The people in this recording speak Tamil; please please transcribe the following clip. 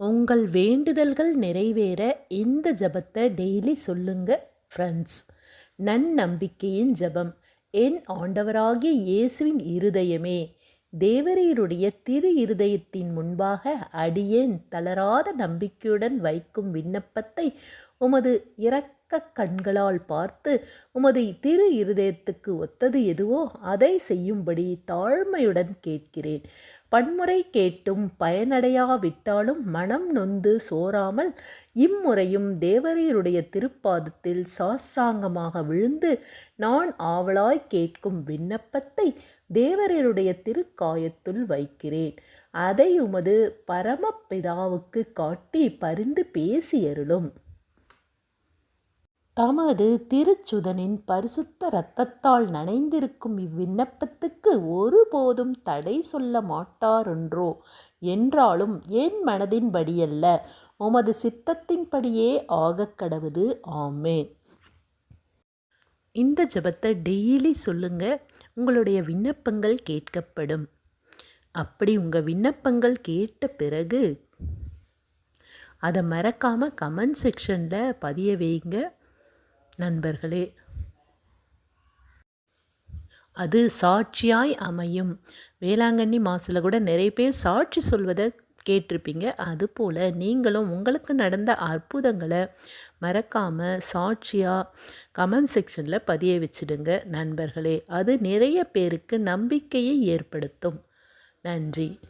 உங்கள் வேண்டுதல்கள் நிறைவேற இந்த ஜெபத்தை டெய்லி சொல்லுங்க ஃப்ரெண்ட்ஸ் நன்னம்பிக்கையின் ஜெபம். என் ஆண்டவராகிய இயேசுவின் இருதயமே தேவரீருடைய திரு இருதயத்தின் முன்பாக அடியேன் தளராத நம்பிக்கையுடன் வைக்கும் விண்ணப்பத்தை உமது இரக்க கண்களால் பார்த்து உமது திரு இருதயத்துக்கு ஒத்தது எதுவோ அதை செய்யும்படி தாழ்மையுடன் கேட்கிறேன். பன்முறை கேட்டும் பயனடையாவிட்டாலும் மனம் நொந்து சோராமல் இம்முறையும் தேவரீருடைய திருப்பாதத்தில் சாஷ்டாங்கமாக விழுந்து நான் ஆவலாய் கேட்கும் விண்ணப்பத்தை தேவரீருடைய திருக்காயத்துள் வைக்கிறேன். அதை உமது பரமபிதாவுக்கு காட்டி பரிந்து பேசியருளும் தமது திருச்சுதனின் பரிசுத்த இரத்தத்தால் நனைந்திருக்கும் இவ்விண்ணப்பத்துக்கு ஒருபோதும் தடை சொல்ல மாட்டாரென்றோ? என்றாலும் என் மனதின்படியல்ல. உமது சித்தத்தின்படியே ஆகக் கடவுது. ஆமேன். இந்த ஜெபத்தை டெய்லி சொல்லுங்க. உங்களுடைய விண்ணப்பங்கள் கேட்கப்படும். அப்படி உங்கள் விண்ணப்பங்கள் கேட்ட பிறகு அதை மறக்காமல் கமெண்ட் செக்ஷனில் பதிய வைங்க. நண்பர்களே. அது சாட்சியாய் அமையும். வேளாங்கண்ணி மாசில் கூட நிறைய பேர் சாட்சி சொல்வதை கேட்டிருப்பீங்க. அதுபோல் நீங்களும் உங்களுக்கு நடந்த அற்புதங்களை மறக்காமல் சாட்சியாக கமெண்ட் செக்ஷனில் பதிய வச்சிடுங்க நண்பர்களே. அது நிறைய பேருக்கு நம்பிக்கையை ஏற்படுத்தும். நன்றி.